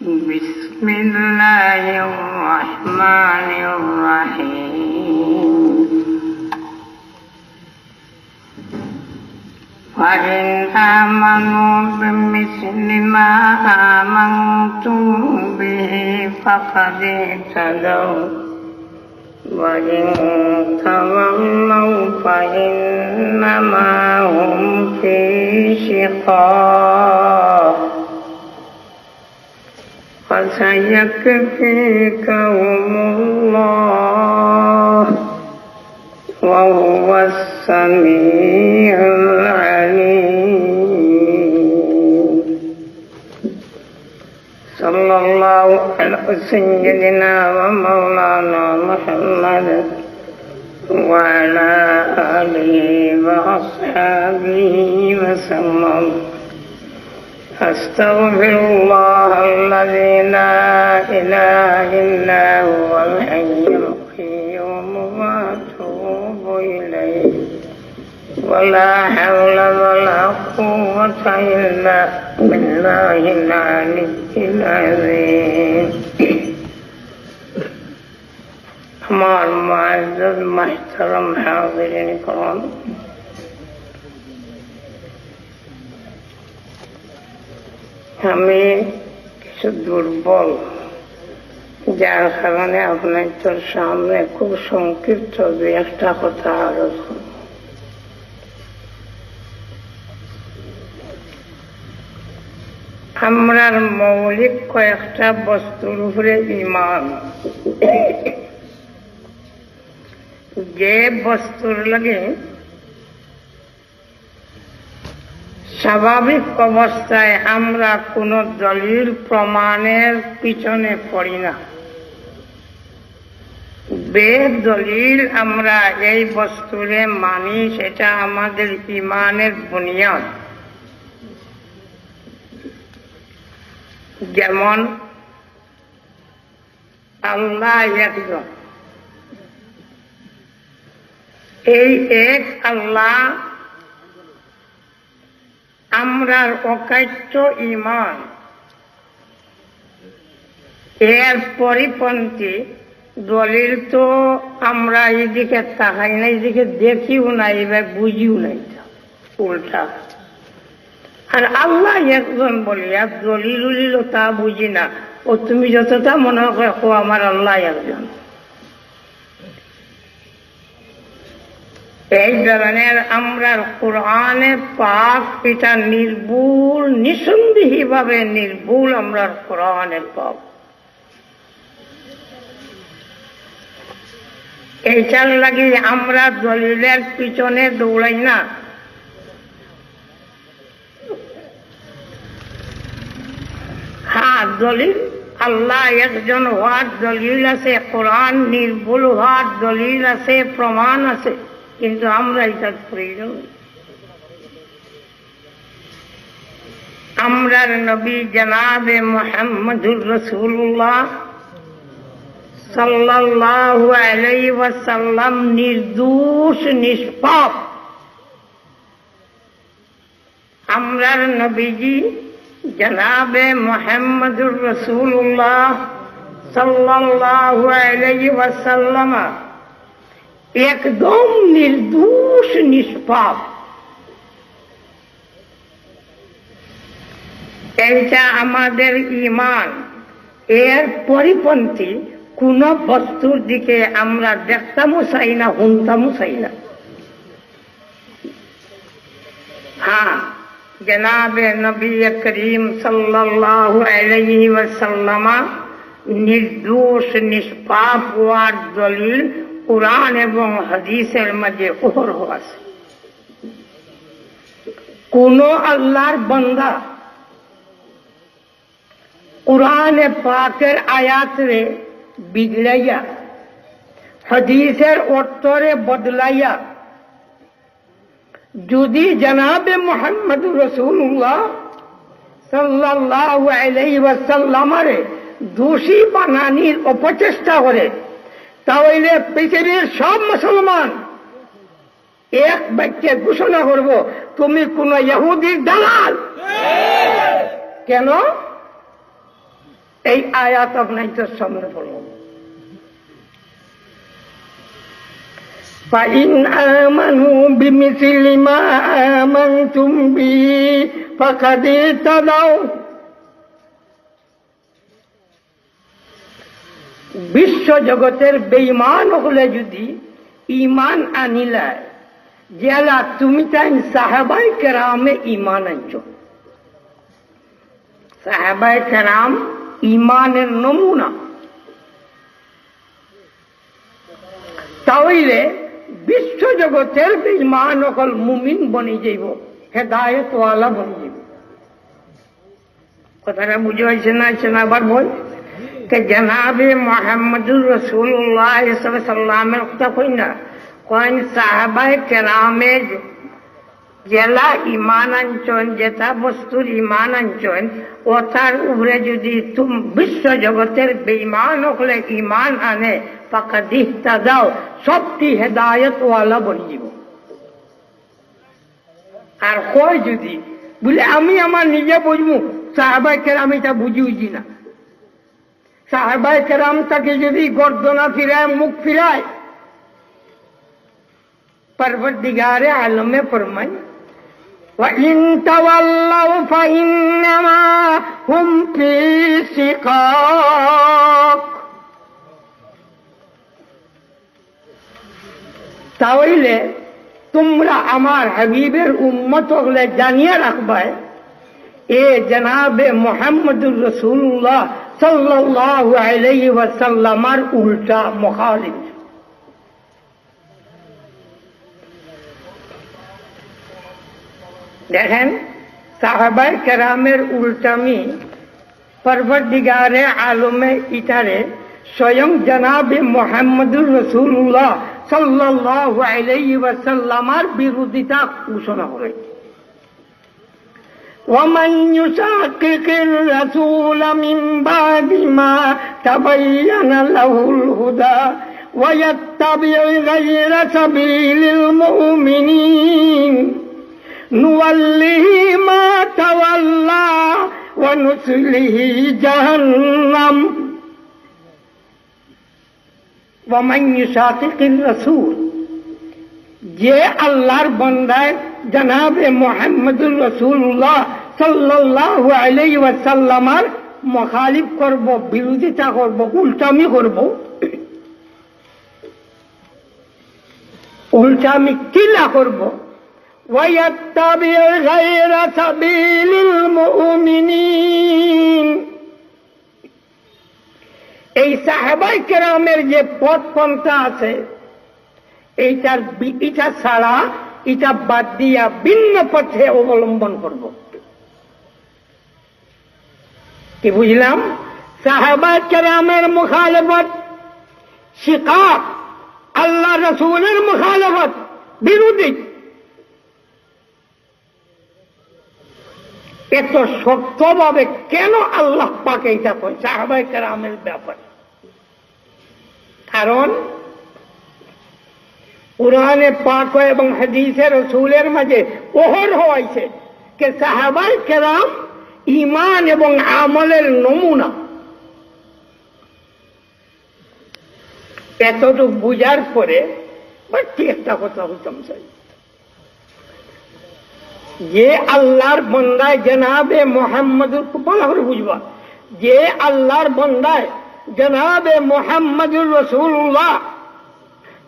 بسم الله الرحمن الرحيم وإن آمنوا بمثل ما آمنتم به فقد اهتدوا وإن تولوا فإنما هم في شقاق فسيكفيكهم الله وهو السميع العليم. صلى الله على سيدنا ومولانا محمد وعلى آله وأصحابه وسلم. أستغفر الله الذي لا إله إلا هو الحي القيوم وأتوب إليه. ولا حول ولا قوة إلا بالله العلي العظيم. ہمار معزز محترم حاضر الكرام. আমি কিছু দুর্বল, যার কারণে আপনার তোর সামনে খুব সংক্ষিপ্ত দু একটা কথা আলোচনা আমরার মৌলিক কয়েকটা বস্তুর উপরে ইমান যে বস্তুর লাগে স্বাভাবিক অবস্থায় আমরা কোনো দলিল প্রমাণের পিছনে পড়ি না। বেদ দলিল আমরা এই বস্তুরে মানি, সেটা আমাদের ইমানের বুনিয়াদ। যেমন, আল্লাহ একজন। এই এক আল্লাহ আমরার অকাট্য ইমান এর পরিপন্থী দলিল তো আমরা এইদিকে তাকাই না এইদিকে দেখিও না, এবার বুঝিও নাই উল্টা। আর আল্লাহ একজন বলিয়া, দলিল উলিল তা বুঝি না। ও তুমি যতটা মনে করো আমার আল্লাহ একজন। এই ধরনের আমরা কোরআনে পাক নির্ভুল নির্ভুল আমরা কোরআনে পাক। এইটার আমরা দলিলের পিছনে দৌড়াই না। হ্যাঁ দলিল, আল্লাহ একজন হওয়ার দলিল আছে, কোরআন নির্ভুল হওয়ার দলিল আছে, প্রমাণ আছে। কিন্তু আমরা এটার প্রয়োজন আমরার নবী জনাবে মোহাম্মদুর রসুল্লাহ ওয়াসাল্লাম নির্দোষ, নিষ্পাপ। আমরার নবীজি জনাবে মোহাম্মদুর রসুল্লাহ সাল্লাল্লাহু আলাইহি ওয়াসাল্লাম একদম নির্দোষ, নিষ্পাপ। এইটা আমাদের ইমান এর পরিপন্থী কোন বস্তুর দিকে আমরা দেখতামও চাই না, শুনতামও চাই না। হ্যাঁ জনাবে নবী করিম ওয়াসাল্লামা নির্দোষ, নিষ্পাপ হওয়ার দলিল কোরআন এবং হাদিসের মাঝে ওহর আছে। কোন আল্লাহর বন্দা কোরআনে পাকের আয়াতরে বিগলাইয়া হাদিসের অর্থরে বদলাইয়া, যদি জনাবে মোহাম্মদ রসুল্লাহ সাল্লাহ আলাইহি ওয়াসাল্লামারে দোষী বানানির অপচেষ্টা করে তাহলে পৃথিবীর সব মুসলমান এক বাক্যে ঘোষণা করব তুমি কোন ইহুদির দালাল কেন এই আয়াত আপনাদের সামনে পড়ব فإن آمنوا بمثل ما آمنتم به فقد اهتدوا বিশ্ব জগতের বেইমান হলে যদি ইমান আনিলায় জেলা তুমি তাই সাহাবাই কেরামে ইমান আনছ। সাহাবাই কেরাম ইমানের নমুনা। তাহলে বিশ্ব জগতের বেইমান অকল মুমিন বনি যাইব হেদায়ত ওয়ালা বনি যাইব। কথাটা বুঝে হয়েছে না? আবার বল। জেলা ইমান আঞ্চন যেটা বস্তুর ইমান আঞ্চন ও তার উপরে যদি বিশ্ব জগতের বেইমান হলে ইমান আনে পাকা দিহতা দাও সবটি হেদায়ত ওয়ালা বলি যাব। আর কয় যদি? বলে, আমি আমার নিজে বুঝব সাহাবাই কেরাম এটা বুঝি বুঝি না। সাহেবাই কেরাম তাকে যদি গর্দনা ফিরায় মুখ ফিরায় পরবর্দিগারে আলমে ফরমাই وإن تولوا فإنما هم في شقاق তাহলে তোমরা আমার হাবিবের উম্মত হলে জানিয়ে রাখবায় এ জনাবে মোহাম্মদুর রসুল্লাহ ওয়াসাল্লামার উল্টা মুখালিফ দেখেন, সাহাবাই কেরামের উল্টামি পরবর্দিগারে আলমে ইটারে স্বয়ং জনাবে মোহাম্মদুর রসুল্লাহ সাল্লাল্লাহু আলাইহি ওয়াসাল্লামার বিরোধিতা ঘোষণা করে ومن يشاقق الرسول من بعد ما تبين له الهدى ويتبع غير سبيل المؤمنين نوله ما تولى ونسله جهنم. ومن يشاقق الرسول যে আল্লাহর বন্দায় জনাবে মোহাম্মদুর রসুল্লাহ সাল্লাহ আলাই ওয়াসাল্লামার মখালিফ করব বিরোধিতা করব উল্টামি করব উল্টামি কিলা করব ويتبع غير سبيل المؤمنين এই সাহাবাই কেরামের যে পথ পন্থা আছে এইটার এটা ছাড়া এটা বাদ দিয়া ভিন্ন পথে অবলম্বন করব। কি বুঝলাম? সাহাবা কেরামের মুখালফত শিকার আল্লাহ রসুলের মুখালফত বিরোধী। এত শক্তভাবে কেন আল্লাহ পাকে এটা কয়? সাহাবাই কেরামের ব্যাপার। কারণ কোরআনে পাক এবং হাদিসের রসুলের মাঝে ওহর হওয়াইছে কে সাহাবাই কেরাম ইমান এবং আমলের নমুনা এতটুকু বুঝার পরে বাড়তি একটা কথা হইতাম চাই যে আল্লাহর বন্দায় জনাবে মোহাম্মদুর ভালো করে বুঝবা যে আল্লাহর বন্দায় জনাবে মোহাম্মদুর রসুল্লাহ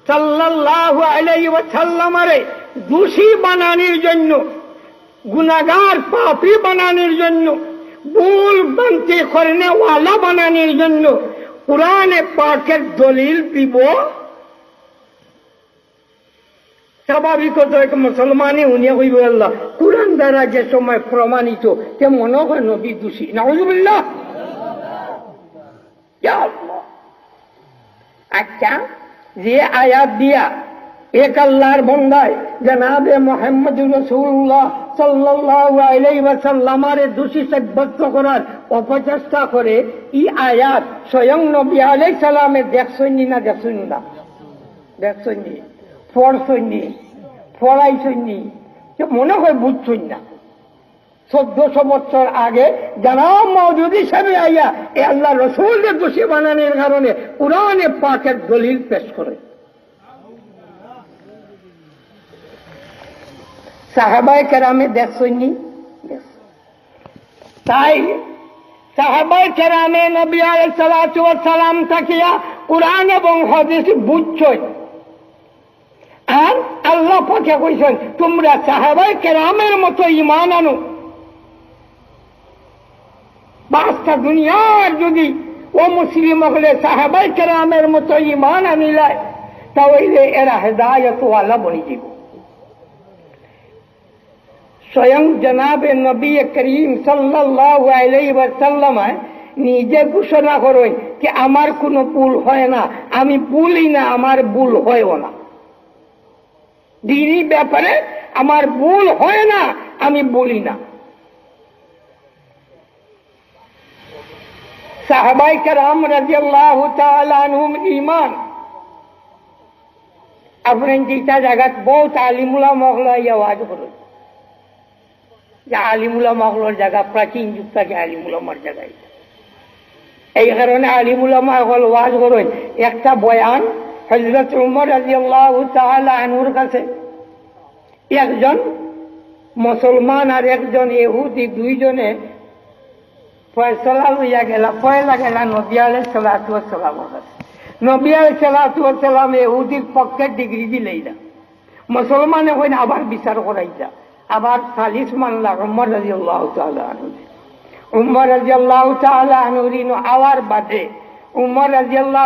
সাল্লাল্লাহু আলাইহি ওয়াসাল্লামারে দোষী বানানির জন্য গুনাগার পাপী বানানির জন্য, ভুল বানতে করনে ওয়ালা বানানোর জন্য কোরআনে পাকের দলিল দিব। স্বাভাবিকত এক মুসলমানে উনি হইব আল্লাহ। কোরআন দ্বারা যে সময় প্রমাণিত তে মনে হয় নবী দোষী? নাউজুবিল্লাহ। আচ্ছা যে আয়াত দিয়া এক আল্লাহর বন্দায় জনাবে মোহাম্মদ রসুল্লাহ আলাইহি দোষী সাব্যস্ত করার অপচেষ্টা করে, ই আয়াত স্বয়ং নবী আলাইহিস সালামে দেখছনি না দেখছনি না দেখছনি পড়ছনি পড়াইছনি মনে হয় বুঝছই না চোদ্দশো বছর আগে জানাব মৌজুদি সাহেব আইয়া এ আল্লাহ রসুলদের দোষী বানানোর কারণে কোরআনে পাকের দলিল পেশ করে। সাহাবাই কেরামে দেখছনি তাই সাহাবাই কেরামে নবী আলাই সালাম থাকিয়া কোরআন এবং হদিস বুঝছই আর আল্লাহ পথে কইছেন, তোমরা সাহাবাই কেরামের মতো ইমান আনো। বাস্তা দুনিয়ার যদি ও মুসলিম হলে সাহাবাই কেরামের মতো ইমান আনিলায়, তাহলে এরা হেদায়ত ওয়ালা বনি যাব। স্বয়ং জনাবে নবী করিম সাল্লাল্লাহু আলাইহি ওয়াসাল্লাম নিজে ঘোষণা করেন যে আমার কোনো ভুল হয় না, আমি ভুলই না, আমার ভুল হয়ও না। দিনই ব্যাপারে আমার ভুল হয় না, আমি বলি না। সাহাবাই কারাম রাজিয়াল্লাহু তাআলা আনহুম ঈমান। আপনি যেটা জায়গাত বহুত আলিমুলা মহলা আওয়াজ করুন যে আলিমুলা মহলার জায়গা প্রাচীন যুগ থেকে আলিমুলামার জায়গায় এই কারণে আলিমুলামা হল ওয়াজ করুন একটা বয়ান হজরত উমর রাজিয়াল্লাহু আনহুর কাছে। একজন মুসলমান আর একজন ইহুদি, দুইজনে ফয়সলা লইয়া গেলা পয়লা গেলা নবী আলাই সালাতু সালামের কাছে নবী আলাই সালাতু সালাম ইহুদির পক্ষে দিলেই না মুসলমান এখন আবার বিচার করাইলা আবার সালিস মানলা উমর রাজি আল্লাহ আনহু উমর রাজি আল্লাহ আনহুরিন আওয়ার বাদে উমর রাজি আল্লাহ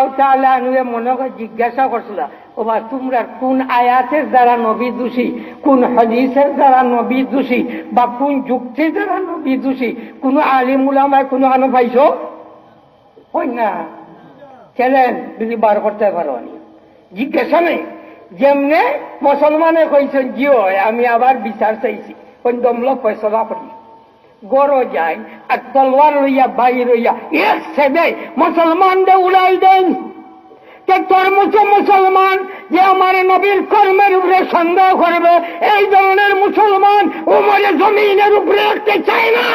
আনহুয়ে মনে জিজ্ঞাসা করছিল ওবা তোমরা কোন আয়াতের দ্বারা নবী দোষী? কোন হদিসের দ্বারা নবী দোষী? বা কোন যুক্তির দ্বারা নবী দোষী? কোন আলিম উলামায় কোনো আনো পাইছ? হয় না। চ্যালেঞ্জ যদি বার করতে পারো নি জিজ্ঞাসা নেই। যেমনে মুসলমানে কইছেন, জিও, আমি আবার বিচার চাইছি। কোন দমল ফয়সলা করি। গড় যায়, আর তলোয়ার লইয়া, বাই লইয়া, এক সেদে মুসলমান দে উড়াই দেন। যে তোর মতো মুসলমান যে আমার নবীর কর্মের উপরে সন্দেহ করবে, এই ধরনের মুসলমান উমরে জমিনের উপরে রাখতে চায় না।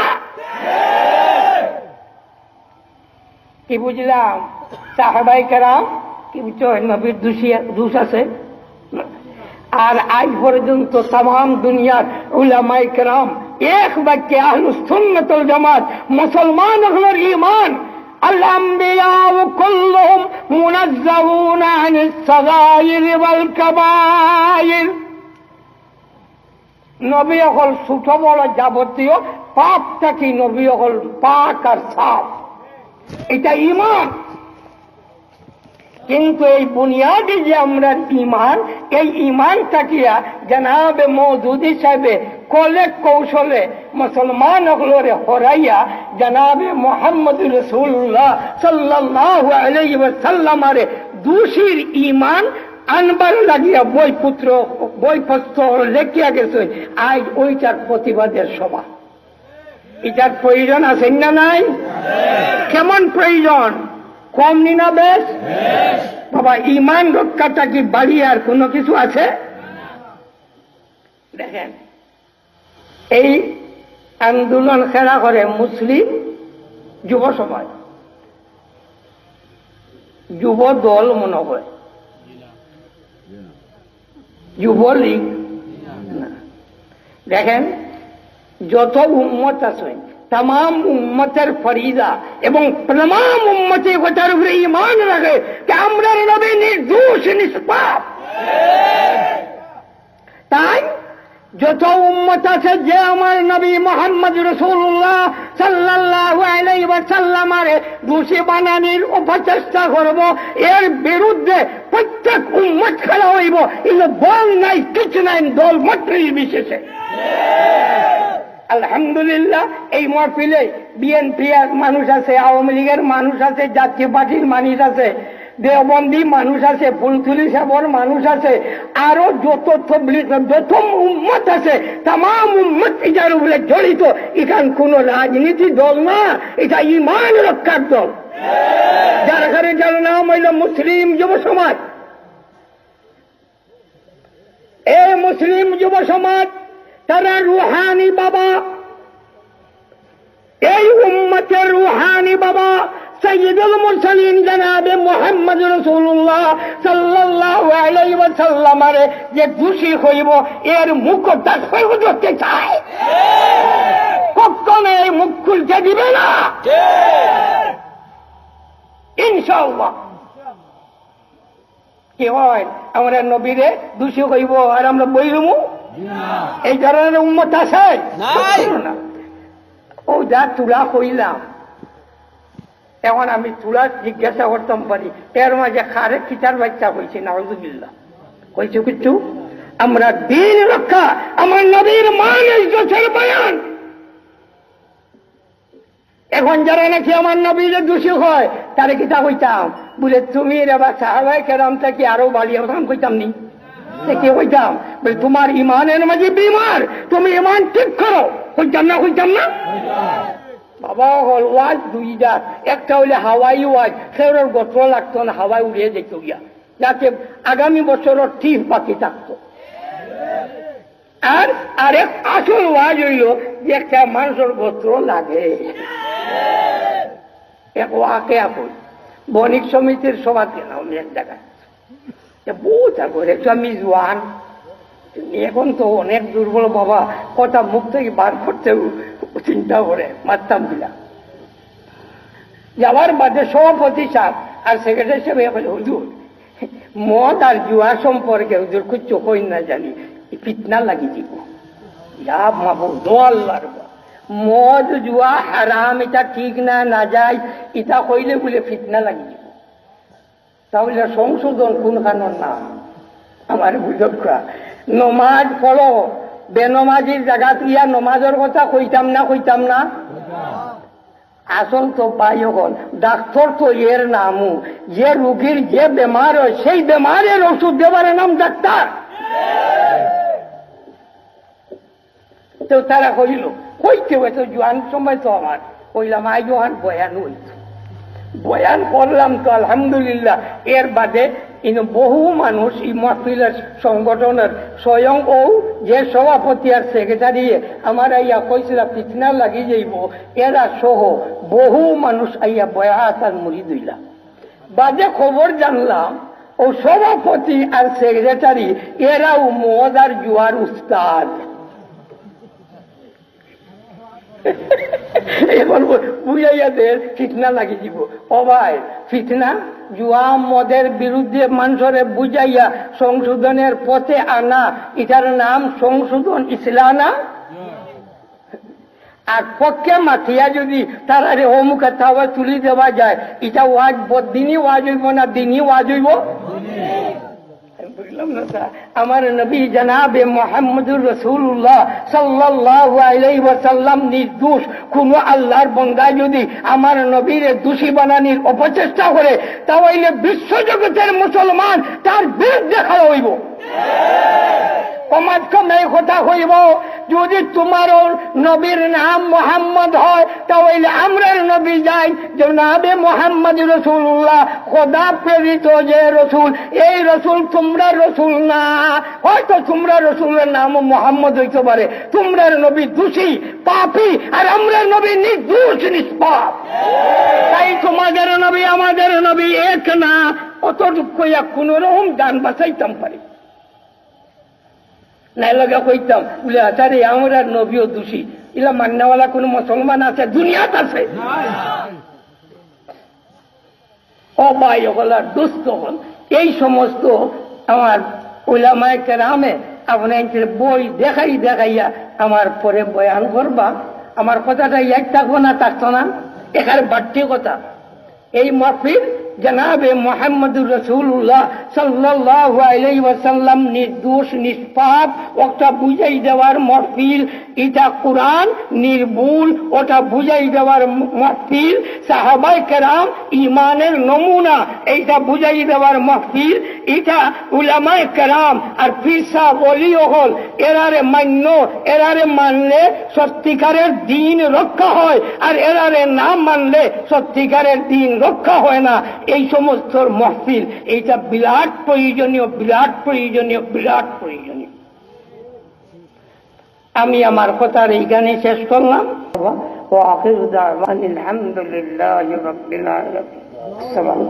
কি বুঝলাম? সাহাবাই কেরাম, কি নবীর দোষী আছে? আর আজ পর্যন্ত তাম দুনিয়ার উলামাই কেরাম, এক বাক্যে আহলুস সুন্নাতুল জামাত মুসলমান হলোর ইমান الأنبياء كلهم منزهون عن الصغائر والكبائر নবী অকল ছোট বড় যাবতীয় পাপ থাকি নবী অকল পাক আর সাপ এটা ইমান কিন্তু এই বুনিয়াদি যে আমরা ইমান এই ইমান থাকিয়া জানাবে মৌদুদি সাহেবে কলে কৌশলে মুসলমান হলরে হরাইয়া জানাবে মোহাম্মদ রসুল্লাহ সাল্লাহ আলাইসাল্লামারে দোষীর ইমান আনবার লাগিয়া বই পুত্র বই পত্র লেখিয়া গেছে আজ ওইটার প্রতিবাদের সভা। এটার প্রয়োজন আছে না নাই? কেমন প্রয়োজন? কম নিনা বেশ? বাবা ইমান রক্ষাটা কি বাড়ি আর কোনো কিছু আছে? দেখেন এই আন্দোলন খেলা করে মুসলিম যুব সমাজ। যুব দল মনে হয়। যুবলীগ না। দেখেন যত উম্মত আছে তাম উম্মতের ফরিদা এবং তমাম উম্মতে গোটার উপরে ইমান রাখে যে আমরা নবী নির্দোষ নিষ্পাপ তাই যত উম্মত আছে যে আমার নবী মোহাম্মদ রসুল্লাহ সাল্লাহ আলাইসাল্লামার দোষী বানানির উপচেষ্টা করব এর বিরুদ্ধে প্রত্যেক উম্মত খেলা হইব এগুলো বল নাই কিছু নাই দল মাত্র বিশেষে আলহামদুলিল্লাহ, এই মহফিলে বিএনপি মানুষ আছে, আওয়ামী লীগের মানুষ আছে, জাতীয় পার্টির মানুষ আছে, দেওবন্দি মানুষ আছে ফুলতুলি সাবর মানুষ আছে, আরও যত যত উম্মত আছে তাম উম্মত এটার উপরে জড়িত। এখান কোন রাজনীতি দল না, এটা ইমান রক্ষার দল। যার ঘরে যার নাম হইল মুসলিম যুব সমাজ। এ মুসলিম যুব সমাজ তারা রুহানি বাবা। এই উম্মতের রুহানি বাবা সৈয়দুল মুরসালিন জানাবে মোহাম্মদ রসুল্লাহ সাল্লাল্লাহু আলাইহি ওয়াসাল্লামারে যে দোষী হইব, এর মুখ দেখে ধরতে চায়। কখনো এই মুখ খুলতে দিবে না। ইনশাআল্লাহ। কি হয়? আমরা নবীরে দোষী হইব আর আমরা বইলুমু এই ধরনের উম্মত আছে? ও যা তুলা কইলাম। এখন আমি তুলা জিজ্ঞাসা করতাম পারি এর মাঝে খারে খিচার বাচ্চা হয়েছে নাউজুবিল্লাহ। কইছে কিছু আমরা দিন রক্ষা আমার নবীর মান ইজ্জতের বয়ান। এখন যারা নাকি আমার নবীর দোষী হয় তারে কিতা কইতাম? বলে তুমি রে বা সাহাবাই কেরাম থেকে আরও ওখান কইতাম নি সে কি কইতাম বলে, তোমার ইমানের মাঝে বিমার, তুমি ইমান ঠিক করো। কইতাম না কইতাম না? বাবা হল ওয়াজ দুইটা একটা হইলে হাওয়াই ওয়াজ সেওর গোত্র লাগতো না, হাওয়াই উড়িয়ে যেত গিয়া। যাতে আগামী বছরও ঠিক বাকি থাকতো। আর আরেক আসল ওয়াজ হইল যে একটা মানুষের গোত্র লাগে। এক ওয়াকে আপন বণিক সমিতির সভা গেলাম আমি এক জায়গায়। তা বহুত আগর একটু আমি জোয়ান। এখন তো অনেক দুর্বল বাবা কথা মুখ থেকে বার করতে চিন্তা করে, মারতাম দিলা। যাওয়ার বাদে সভাপতি সাহেব আর সেক্রেটারি সাহেব হুজুর, মদ আর জুয়া সম্পর্কে হুজুর কুচ্ছু কই না জানি ফিতনা লাগি দিব। ইয়া মাবু দোয়াল্লার মদ, জুয়া, হারাম, এটা ঠিক না না যায়, এটা কইলে বলে ফিতনা লাগি দিব। তাহলে সংশোধন কোন কানুন নাম আমার বুঝকা নমাজ পড়ো, বেনমাজির জায়গাত ইয়া নমাজের কথা কইতাম না কইতাম না? আসল তো পাই হল ডাক্তার তো এর নামও, যে রুগীর যে বেমার হয়, সেই বেমারের ওষুধ দেবার নাম ডাক্তার। তো তারা কইল, কইতে হয়তো জোয়ান সময় তো আমার, কইলাম আই জোয়ান বয়ান হইত। বয়ান করলাম তো আলহামদুলিল্লাহ। এর বাদে কিন্তু বহু মানুষ এই মহফিলের সংগঠনের স্বয়ং ও যে সভাপতি আর সেক্রেটারি, আমার আইয়া কইছিল পিছনা লাগি যাইব। এরা সহ বহু মানুষ আইয়া বয়াত আর মুড়ি দইলা বাদে খবর জানলাম, ও সভাপতি আর সেক্রেটারি, এরাও মদ আর জুয়ার উস্তাদ। এখন বুঝাইয়াদের ফিতনা লাগি দিব। ভাই, ফিতনা? জুয়া মদের বিরুদ্ধে মানুষরে বুঝাইয়া সংশোধনের পথে আনা, এটার নাম সংশোধন ইসলানা? আর পক্ষে মাথিয়া যদি তারা রে অমুখে তাওয়া তুলি দেওয়া যায়, এটা ওয়াজ দিনই ওয়াজ হইব না দিনই ওয়াজ হইব? বুঝলাম আমার নবী জানাবে মোহাম্মদুর রসুল্লাহ সাল্লাহ আলাই ওয়াসাল্লাম নির্দোষ। কোন আল্লাহর বন্দা যদি আমার নবীর দোষী বানানির অপচেষ্টা করে, তাহলে বিশ্বজগতের মুসলমান তার বিরুদ্ধে খাওয়া হইব। কমাজ কম কথা হইব। যদি তোমার নবীর নাম মোহাম্মদ হয়, তাহলে আমরার নবী যাই। যে নাবে মোহাম্মদ রসুল্লাহ, খোদা প্রেরিত যে রসুল। এই রসুল তোমরা রসুল না। হয়তো তোমরা রসুলের নাম মোহাম্মদ হইতে পারে। তোমরার নবী দোষী, পাপি, আর আমরার নবী নির্দোষ, নিষ্পাপ। তাই তোমাদের নবী, আমাদের নবী এক না। অতটুকু কোন রকম যান বাঁচাইতাম পারি। নাই লগা কইতাম বলে আচারে আমরা নবীও দোষী। ইলা মান্যওয়ালা কোন মুসলমান আছে দুনিয়াত আছে? ও ভাই ওগুলার দুস্থ হন এই সমস্ত আমার ওলামায় কেরামে আপনার বই দেখাই দেখাইয়া আমার পরে বয়ান করবা। আমার কথাটা এক থাকব না থাকতো না। এখানে বাড়তি কথা। এই মহফিল জনাবে মোহাম্মদুর রসুল্লাহ সাল্লাহ নির্দোষ, নিষ্পাপ, ওটা বুঝাই দেওয়ার মহফিল, এটা কোরআন নির্ভুল, ওটা বুঝাই দেওয়ার মহফিল সাহাবাই কেরাম ইমানের নমুনা, এইটা বুঝাই দেওয়ার মহফিল, এটা উলামায় কেরাম আর ফিরসা বলিও হল, এরারে মান্য, এরারে মানলে সত্যিকারের দিন রক্ষা হয়, আর এরারে না মানলে সত্যিকারের দিন রক্ষা হয় না। এই সমস্ত মহফিল এইটা বিরাট প্রয়োজনীয় বিরাট প্রয়োজনীয় বিরাট প্রয়োজনীয় আমি আমার কথার এইখানে শেষ করলাম وآخر دعوانا الحمد لله رب العالمين السلام